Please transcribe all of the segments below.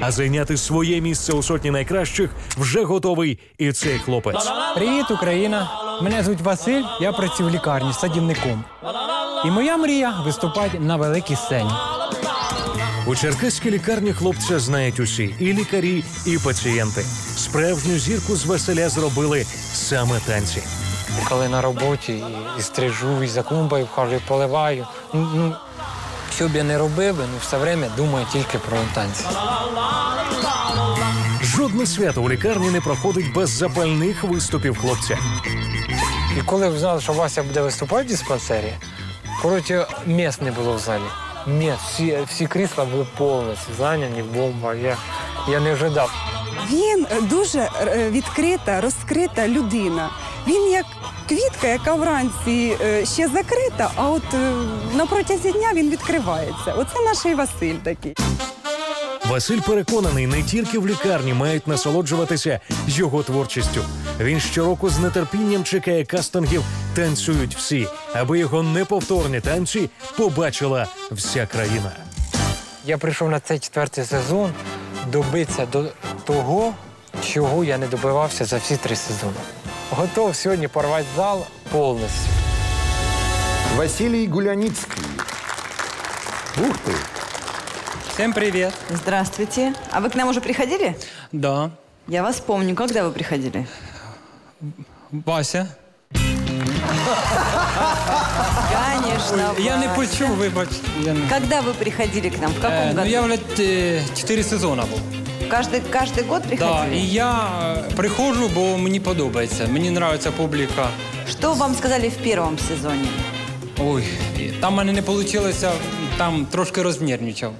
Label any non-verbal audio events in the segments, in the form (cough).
А зайняти своє місце у сотні найкращих вже готовий і цей хлопець. Привіт, Україна! Мене звуть Василь, я працюю в лікарні садівником. І моя мрія виступати на великій сцені. У черкаській лікарні хлопця знають усі і лікарі, і пацієнти. Справжню зірку з Василя зробили саме танці. Коли на роботі і, і стрижу, і за клумбою вхожу, і поливаю. Ну, ну, що б я не робив, ну все время думаю тільки про танці. Жодне свято у лікарні не проходить без запальних виступів хлопця. І коли узнали, що Вася буде виступати в диспансері, коротше, місць не було в залі. Місць, всі, всі крісла були повністю зайняні, бомба. Я, я не ожидав. Він дуже е, відкрита, розкрита людина. Він як квітка, яка вранці е, ще закрита, а от е, на протязі дня він відкривається. Оце наш і Василь такий. Василь переконаний, не тільки в лікарні мають насолоджуватися його творчістю. Він щороку з нетерпінням чекає кастингів танцюють всі, аби його неповторні танці побачила вся країна. Я прийшов на цей четвертий сезон добитися до того, чого я не добивався за всі три сезони. Готов сьогодні порвати зал повністю. Василий Гуляницкий. Ух ты! Всім привіт. Здравствуйте. А вы к нам уже приходили? Да. Я вас помню. Когда вы приходили? Вася. Конечно. Я не Вася. почув, вибач. Я не... Когда вы приходили к нам? В каком Е, году? ну я вже е, чотири сезони був. Каждый, каждый год Да, приходили? і я е, приходжу, бо мені подобається. Мені подобається публіка. Что вам сказали в первом сезоне? Ой, і там в мене не вийшло, там трошки рознервничав.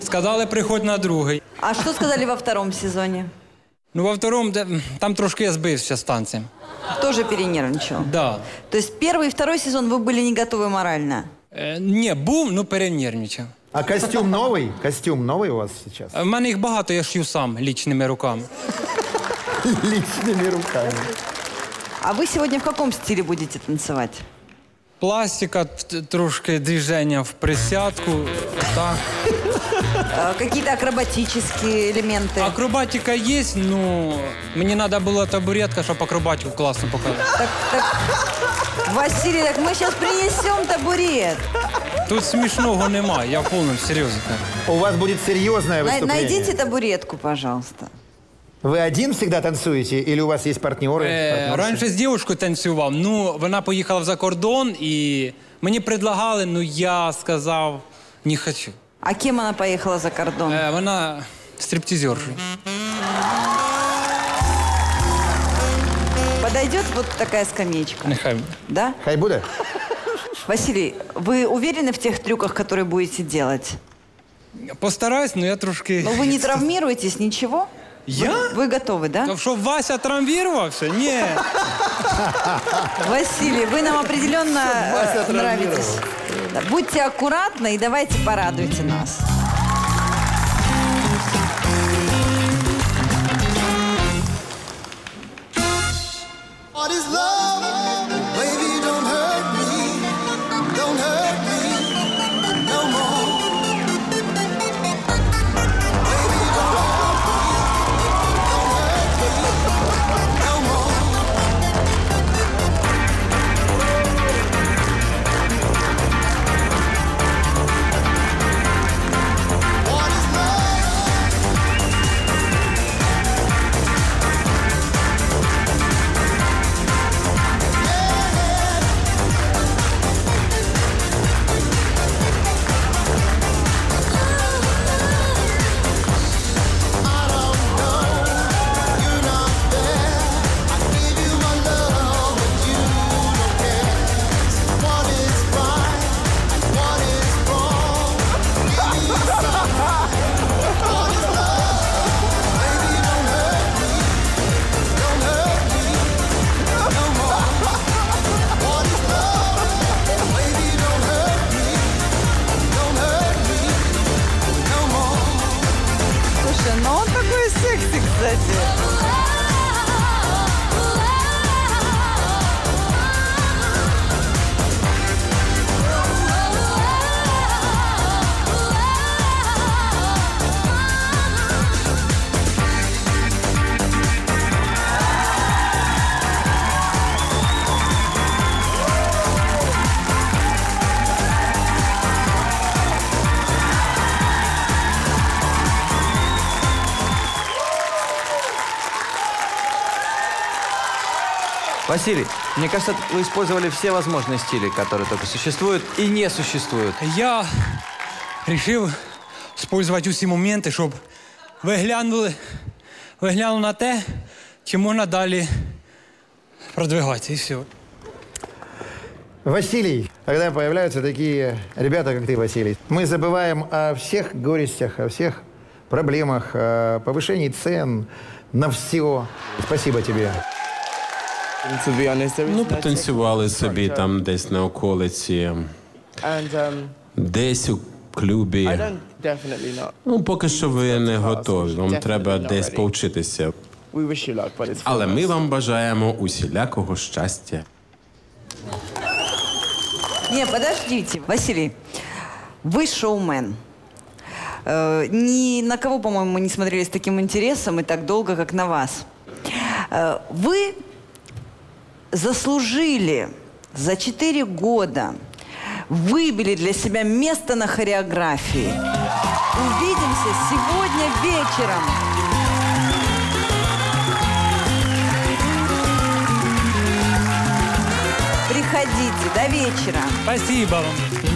Сказали, приходь на другий. А что сказали во втором сезоне? Ну, во второму, де- там трошки я збився з танцем. Тоже перенервничал? Да. То есть первый и второй сезон вы были не готовы морально? Е, ні, був, ну перенервничав. А костюм новый? Костюм новый у вас сейчас? У мене їх багато, я шью сам лічними руками. (laughs) Личными руками. А вы сегодня в каком стиле будете танцевать? Пластика, т- трошки движення в присядку. Так. Э, Какие-то акробатические элементы? Акробатика є, ну мені треба була табуретка, щоб акробатику класно показати. Так, так, Василий, так мы сейчас принесем табурет. Тут смішного немає, я в повному серйозі. У вас будет серьезное Най- выступление. Найдите табуретку, пожалуйста. Вы один всегда танцуете или у вас есть партнеры? Е, партнерши? раніше з дівчиною танцював, ну вона поїхала за кордон і мені предлагали, ну я сказав, не хочу. А кем она поехала за кордон? Е, вона стриптизерша. Подойдет вот такая скамеечка, Нехай. да? Хай буде? Василий, вы уверены в тех трюках, которые будете делать? Постараюсь, ну я трошки. Но вы не (laughs) травмируетесь, ничего? Я? Вы, вы готовы, да? Що Вася травмувався? Ні. (laughs) Василий, вы нам определенно э, нравитесь. Будьте аккуратны и давайте порадуйте нас. Василий, мне кажется, вы использовали все возможные стили, которые только существуют и не существуют. Я вирішив використовувати усі моменти, щоб ви глянули, ви глянули на те, чи можна далі продвигатися. І все. Василий, когда появляются такие ребята, как ты, Василий, мы забываем о всех горестях, о всех проблемах, о повышении цен на все. Спасибо тебе. Ну, потанцювали собі там десь на околиці, десь у клубі. Ну, поки що ви не готові. Вам треба десь повчитися. Але ми вам бажаємо усілякого щастя. Не, подождите. Василий, вы шоумен. Э, ни на кого, по-моему, мы не смотрели с таким интересом и так долго, как на вас. Э, вы заслужили за 4 года, выбили для себя место на хореографии. Увидимся сегодня вечером. Приходите до вечера. Спасибо вам.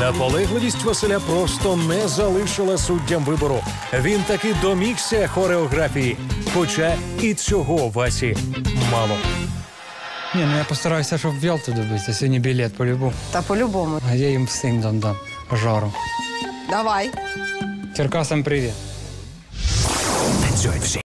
Наполегливість Василя просто не залишила суддям вибору. Він таки домігся хореографії. Хоча і цього Васі мало. Ні, ну я постараюся, щоб в Ялту добитися. Сьогодні білет по-любому. Та по-любому. А я їм всім дам дам жару. Давай. Черкасам привіт. Всі.